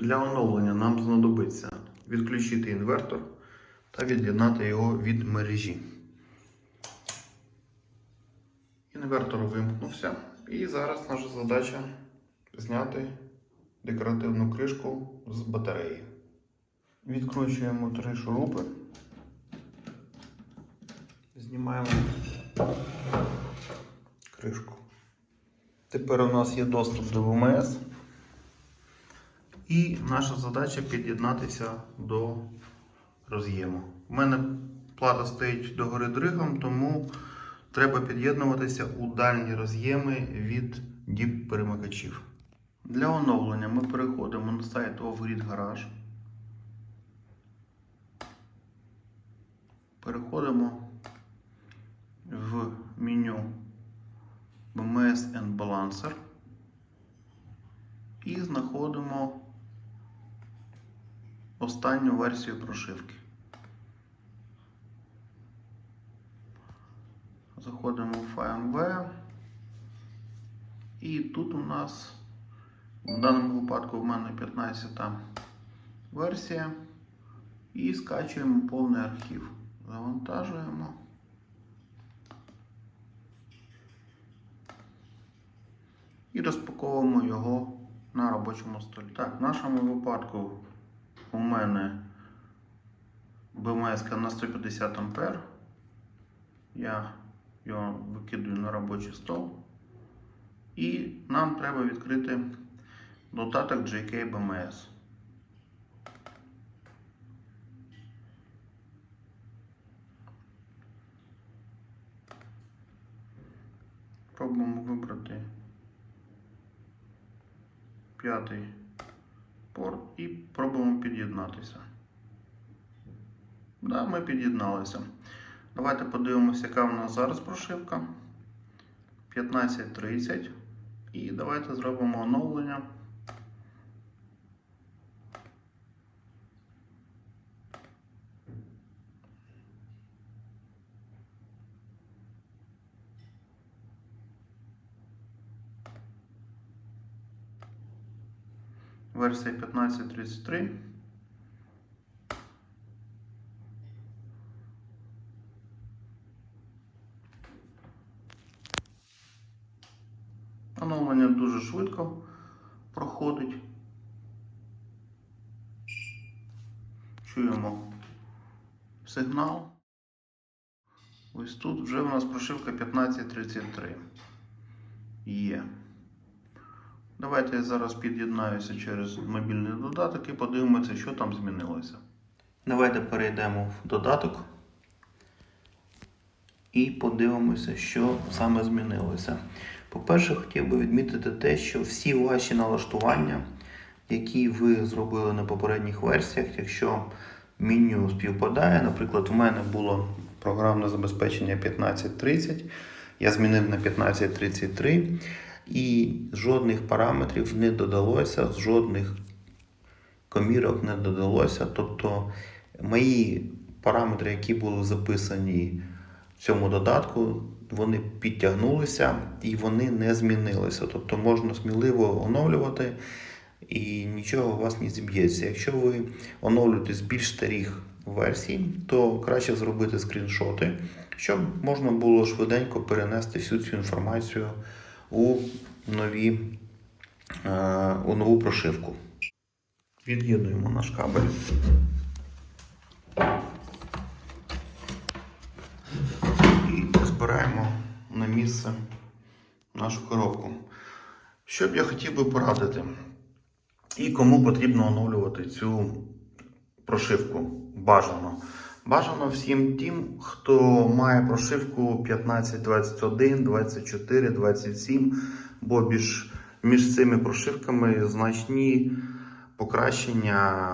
Для оновлення нам знадобиться відключити інвертор та від'єднати його від мережі. Інвертор вимкнувся. І зараз наша задача зняти декоративну кришку з батареї. Відкручуємо три шурупи. Знімаємо кришку. Тепер у нас є доступ до ВМС. І наша задача під'єднатися до роз'єму. У мене плата стоїть догори дригом, тому треба під'єднуватися у дальні роз'єми від діп перемикачів. Для оновлення ми переходимо на сайт Offgrid Garage. Переходимо в меню BMS and Balancer і знаходимо останню версію прошивки. Заходимо в FireWare і тут у нас в даному випадку в мене 15 версія і скачуємо повний архів. Завантажуємо. І розпаковуємо його на робочому столі. Так, в нашому випадку у мене БМС на 150 А. Я його викидаю на робочий стол. І нам треба відкрити додаток JK BMS. Пробуємо вибрати п'ятий порт і пробуємо під'єднатися. Да, ми під'єдналися. Давайте подивимося, яка в нас зараз прошивка. 15.30. І давайте зробимо оновлення. Версія 15.33. Оновлення дуже швидко проходить. Чуємо сигнал. Ось тут вже у нас прошивка 1533. Є. Давайте я зараз під'єднаюся через мобільний додаток і подивимося, що там змінилося. Давайте перейдемо в додаток і подивимося, що саме змінилося. По-перше, хотів би відмітити те, що всі ваші налаштування, які ви зробили на попередніх версіях, якщо меню співпадає, наприклад, у мене було програмне забезпечення 1530, я змінив на 1533, і жодних параметрів не додалося, жодних комірок не додалося. Тобто мої параметри, які були записані в цьому додатку, вони підтягнулися і вони не змінилися. Тобто можна сміливо оновлювати і нічого у вас не зіб'ється. Якщо ви оновлюєте з більш старих версій, то краще зробити скріншоти, щоб можна було швиденько перенести всю цю інформацію у нові, е, у нову прошивку. Від'єднуємо наш кабель. І збираємо на місце нашу коробку. Що б я хотів би порадити? І кому потрібно оновлювати цю прошивку? Бажано. Бажано всім тим, хто має прошивку 15, 21, 24, 27, бо між, між цими прошивками значні покращення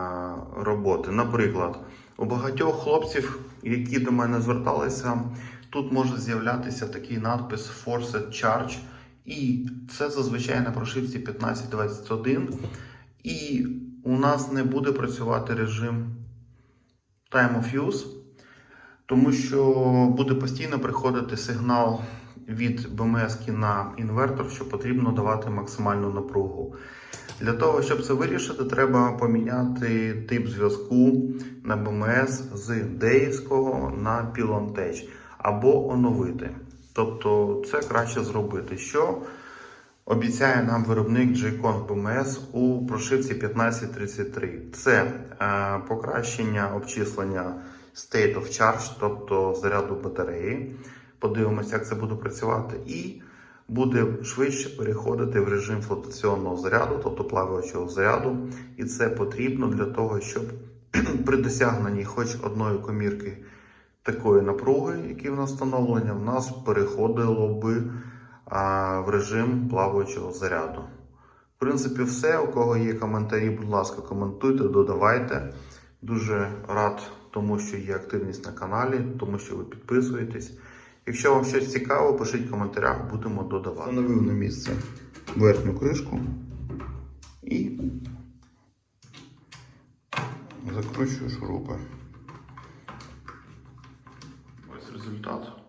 роботи. Наприклад, у багатьох хлопців, які до мене зверталися, тут може з'являтися такий надпис Forced Charge. І це зазвичай на прошивці 1521. І у нас не буде працювати режим Time of Use, тому що буде постійно приходити сигнал від БМС на інвертор, що потрібно давати максимальну напругу. Для того, щоб це вирішити, треба поміняти тип зв'язку на БМС з деївського на Pylon або оновити. Тобто це краще зробити. Що обіцяє нам виробник J-Con BMS у прошивці 1533. Це е, покращення обчислення state of charge, тобто заряду батареї. Подивимося, як це буде працювати. І буде швидше переходити в режим флотаційного заряду, тобто плаваючого заряду. І це потрібно для того, щоб при досягненні хоч одної комірки такої напруги, які в нас встановлені, в нас переходило би в режим плаваючого заряду. В принципі, все. У кого є коментарі, будь ласка, коментуйте, додавайте. Дуже рад тому, що є активність на каналі, тому що ви підписуєтесь. Якщо вам щось цікаво, пишіть в коментарях, будемо додавати. Встановив на місце верхню кришку і закручую шурупи. Ось результат.